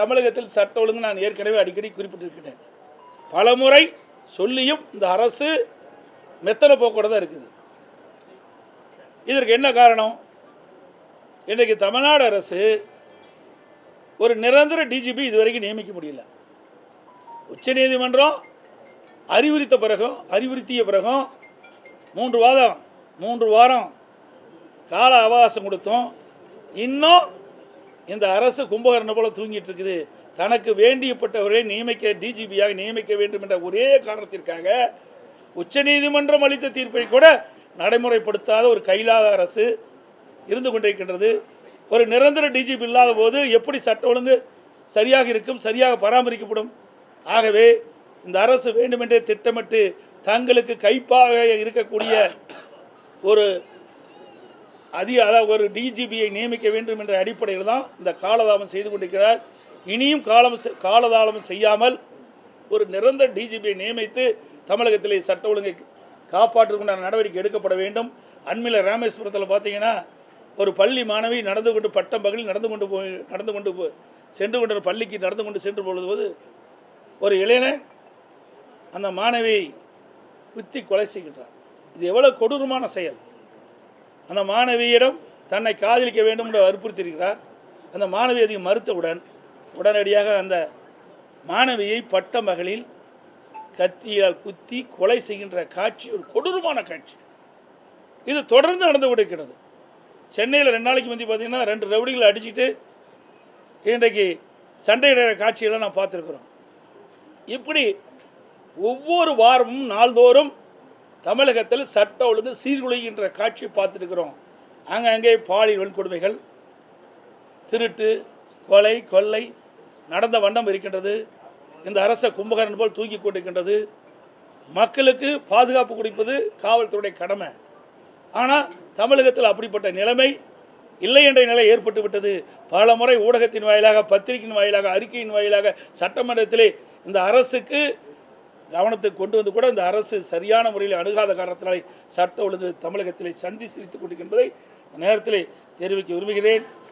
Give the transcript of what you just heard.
தமிழகத்தில் சட்ட ஒழுங்கு நான் ஏற்கனவே அடிக்கடி குறிப்பிட்டிருக்கிறேன். பலமுறை சொல்லியும் இந்த அரசு மெத்தனை போக்கோட தான் இருக்குது. இதற்கு என்ன காரணம்? இன்றைக்கு தமிழ்நாடு அரசு ஒரு நிரந்தர டிஜிபி இதுவரைக்கும் நியமிக்க முடியல. உச்சநீதிமன்றம் அறிவுறுத்த பிறகும் அறிவுறுத்திய பிறகும் மூன்று வாரம் மூன்று வாரம் கால அவகாசம் கொடுத்தோம். இன்னும் இந்த அரசு கும்பகர்ணம் போல தூங்கிட்டு இருக்குது. தனக்கு வேண்டியப்பட்டவரை நியமிக்க டிஜிபியாக நியமிக்க வேண்டும் என்ற ஒரே காரணத்திற்காக உச்சநீதிமன்றம் அளித்த தீர்ப்பை கூட நடைமுறைப்படுத்தாத ஒரு கைலாத அரசு இருந்து கொண்டிருக்கின்றது. ஒரு நிரந்தர டிஜிபி இல்லாத போது எப்படி சட்ட ஒழுங்கு சரியாக இருக்கும் சரியாக பராமரிக்கப்படும்? ஆகவே இந்த அரசு வேண்டுமென்றே திட்டமிட்டு தங்களுக்கு கைப்பாக இருக்கக்கூடிய ஒரு அதிக அதாவது ஒரு டிஜிபியை நியமிக்க வேண்டும் என்ற அடிப்படையில் தான் இந்த காலதாமம் செய்து கொண்டிருக்கிறார். இனியும் காலம் செ- காலதாமம் செய்யாமல் ஒரு நிரந்தர டிஜிபியை நியமித்து தமிழகத்திலே சட்ட ஒழுங்கை காப்பாற்றுவதற்குண்டான நடவடிக்கை எடுக்கப்பட வேண்டும். அண்மையில் ராமேஸ்வரத்தில் பார்த்தீங்கன்னா ஒரு பள்ளி மாணவி நடந்து கொண்டு பட்டம் பகலில் நடந்து கொண்டு போய் நடந்து கொண்டு போ சென்று கொண்ட பள்ளிக்கு நடந்து கொண்டு சென்று பொழுது ஒரு இளைஞன் அந்த மாணவியை குத்தி கொலை செய்கின்றார் இது எவ்வளோ கொடூரமான செயல். அந்த மாணவியிடம் தன்னை காதலிக்க வேண்டும் என்று வற்புறுத்தியிருக்கிறார். அந்த மாணவி அதை மறுத்தவுடன் உடனடியாக அந்த மாணவியை பட்ட மகளில் கத்தியால் குத்தி கொலை செய்கின்ற காட்சி ஒரு கொடூரமான காட்சி. இது தொடர்ந்து நடந்து கொண்டிருக்கிறது. சென்னையில் ரெண்டு நாளைக்கு முந்தி பார்த்தீங்கன்னா ரெண்டு ரவுடிகளை அடிச்சுட்டு இன்றைக்கு சண்டையிடுற காட்சியெல்லாம் நான் பார்த்துருக்குறோம். இப்படி ஒவ்வொரு வாரமும் நாள்தோறும் தமிழகத்தில் சட்ட ஒழுங்கு சீர்குலைகின்ற காட்சி பார்த்துருக்கிறோம். அங்கங்கே பாலியல் வன்கொடுமைகள் திருட்டு கொலை கொள்ளை நடந்த வண்ணம் இருக்கின்றது. இந்த அரச கும்பகரன் போல் தூங்கி கொண்டிருக்கின்றது. மக்களுக்கு பாதுகாப்பு கொடுப்பது காவல்துறையுடைய கடமை. ஆனால் தமிழகத்தில் அப்படிப்பட்ட நிலைமை இல்லை என்ற நிலை ஏற்பட்டு விட்டது. பல முறை ஊடகத்தின் வாயிலாக பத்திரிகையின் வாயிலாக அறிக்கையின் வாயிலாக சட்டமன்றத்திலே இந்த அரசுக்கு கவனத்துக்கு கொண்டு வந்து கூட இந்த அரசு சரியான முறையில் அணுகாத காரணத்தினாலே சட்ட ஒழுங்கு தமிழகத்திலே சந்தி சிரித்துக் கொண்டிருக்கின்றதை நேரத்திலே தெரிவிக்க விரும்புகிறேன்.